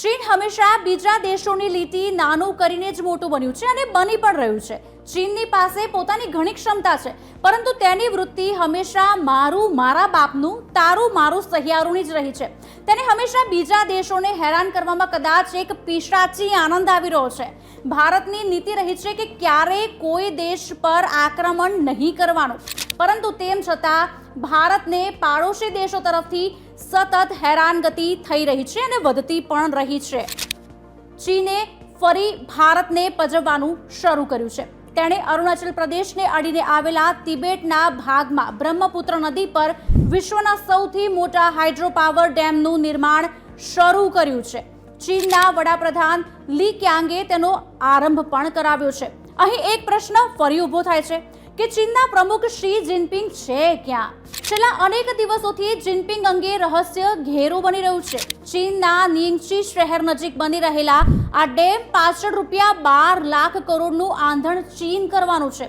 ચીન હંમેશા બીજા દેશોની લીટી નાનું કરીને જ મોટું બન્યું છે અને બની પણ રહ્યું છે. ચીનની પાસે પોતાની ઘણી ક્ષમતા છે, પરંતુ તેની વૃત્તિ હંમેશા મારું, મારા બાપનું, તારું, મારું સહિયારુની જ રહી છે. તેને હંમેશા બીજા દેશોને હેરાન કરવામાં કદાચ એક પિશાચી આનંદ આવી રહ્યો છે. ભારતની નીતિ રહી છે કે ક્યારેય કોઈ દેશ પર આક્રમણ નહીં કરવાનું. પરંતુ તેમ છતાં, ભારતને પાડોશી દેશો તરફથી સતત હેરાનગતિ થઈ રહી છે અને વધતી પણ રહી છે. ચીને ફરી ભારતને પજવવાનું શરૂ કર્યું છે. તેણે અરુણાચલ પ્રદેશને અડીને આવેલા તિબેટના ભાગમાં બ્રહ્મપુત્ર નદી પર વિશ્વના સૌથી મોટા હાઇડ્રો પાવર ડેમનું નિર્માણ શરૂ કર્યું છે. ચીનના વડાપ્રધાન લી ક્યાંગે તેનો આરંભ પણ કરાવ્યો છે. અહીં એક પ્રશ્ન ફરી ઊભો થાય છે. કે ચીનના પ્રમુખ શી જિનપિંગ છે ક્યાં? છેલ્લા અનેક દિવસોથી જિનપિંગ અંગે રહસ્ય ઘેરું બની રહ્યું છે. ચીનના નિંગચી શહેર નજીક બની રહેલા આ ડેમ પાછળ રૂપિયા બાર લાખ કરોડનું આંધણ ચીન કરવાનું છે.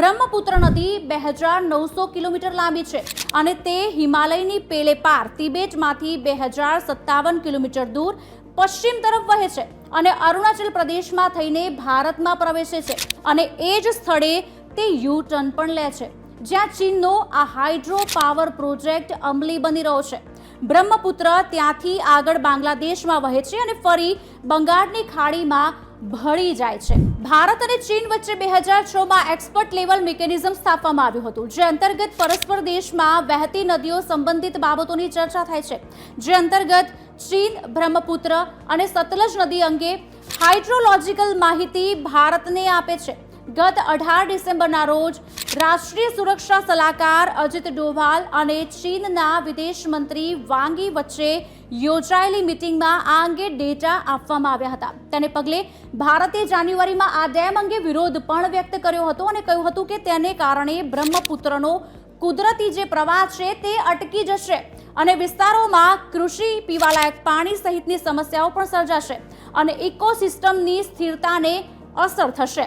બ્રહ્મપુત્ર નદી બે હજાર નવસો કિલોમીટર લાંબી છે અને તે હિમાલયની પેલે પાર તિબેટમાંથી બે હજાર સત્તાવન કિલોમીટર દૂર પશ્ચિમ તરફ વહે છે અને અરુણાચલ પ્રદેશમાં થઈને ભારતમાં પ્રવેશે છે. અને એ જ સ્થળે તે યુ ટર્ન પણ લે છે, જ્યાં ચીનનો આ હાઇડ્રો પાવર પ્રોજેક્ટ અમલી બની રહ્યો છે. બ્રહ્મપુત્ર ત્યાંથી આગળ બાંગ્લાદેશમાં વહે છે અને ફરી બંગાળની ખાડીમાં ભળી જાય છે. ભારત અને ચીન વચ્ચે બે હજાર છમાં એક્સપર્ટ લેવલ મિકેનિઝમ સ્થાપવામાં આવ્યું હતું, જે અંતર્ગત પરસ્પર દેશમાં વહેતી નદીઓ સંબંધિત બાબતોની ચર્ચા થાય છે. જે અંતર્ગત ચીન, બ્રહ્મપુત્ર અને સતલજ નદી અંગે હાઇડ્રોલોજિકલ માહિતી ભારતને આપે છે. ગત અઢાર ડિસેમ્બરના રોજ રાષ્ટ્રીય સુરક્ષા સલાહકાર અજિત ડોભાલ અને ચીનના વિદેશ મંત્રી વાંગી વચ્ચે યોજાયેલી મિટિંગમાં આ અંગે ડેટા આપવામાં આવ્યા હતા. તેને પગલે ભારતે જાન્યુઆરીમાં આ ડેમ અંગે વિરોધ પણ વ્યક્ત કર્યો હતો અને કહ્યું હતું કે તેને કારણે બ્રહ્મપુત્રનો કુદરતી જે પ્રવાહ છે તે અટકી જશે અને વિસ્તારોમાં કૃષિ પીવાલાયક પાણી સહિતની સમસ્યાઓ પણ સર્જાશે અને ઇકોસિસ્ટમની સ્થિરતાને અસર થશે.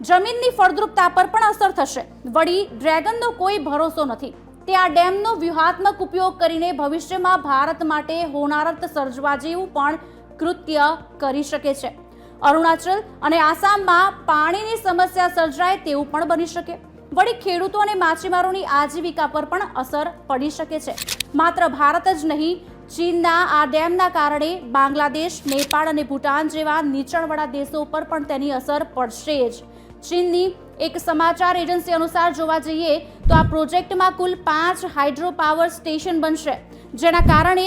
જમીનની ફળદ્રુપતા પર પણ અસર થશે. વળી ડ્રેગનનો કોઈ ભરોસો નથી. તે આ ડેમનો વ્યૂહાત્મક ઉપયોગ કરીને ભવિષ્યમાં ભારત માટે હોનારત સર્જવા જેવું પણ કૃત્ય કરી શકે છે. અરુણાચલ અને આસામમાં પાણીની સમસ્યા સર્જાય તેવું પણ બની શકે. વળી ખેડૂતો અને માછીમારોની આજીવિકા પર પણ અસર પડી શકે છે. માત્ર ભારત જ નહીં, ચીનના આ ડેમના કારણે બાંગ્લાદેશ, નેપાળ અને ભૂટાન જેવા નીચાણવાળા દેશો પર પણ તેની અસર પડશે જ. ચીનની એક સમાચાર એજન્સી અનુસાર જોવા જઈએ તો આ પ્રોજેક્ટમાં કુલ પાંચ હાઇડ્રો પાવર સ્ટેશન બનશે, જેના કારણે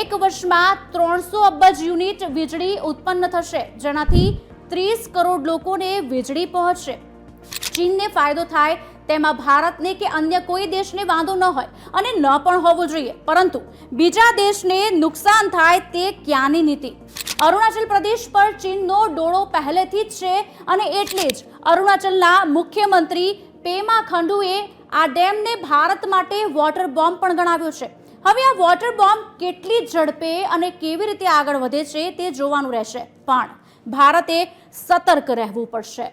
એક વર્ષમાં ત્રણસો અબજ યુનિટ વીજળી ઉત્પન્ન થશે, જેનાથી ત્રીસ કરોડ લોકોને વીજળી પહોંચશે. ચીનને ફાયદો થાય તેમાં ભારતને કે અન્ય કોઈ દેશને વાંધો ન હોય અને ન પણ હોવો જોઈએ, પરંતુ બીજા દેશને નુકસાન થાય તે ક્યાંની નીતિ? અરુણાચલ પ્રદેશ પર ચીનનો ડોળો પહેલેથી જ છે અને એટલે જ અરુણાચલના મુખ્યમંત્રી પેમા ખંડુએ આ ડેમને ભારત માટે વોટર બોમ્બ પણ ગણાવ્યો છે. હવે આ વોટર બોમ્બ કેટલી ઝડપે અને કેવી રીતે આગળ વધે છે તે જોવાનું રહેશે. પણ ભારતે સતર્ક રહેવું પડશે.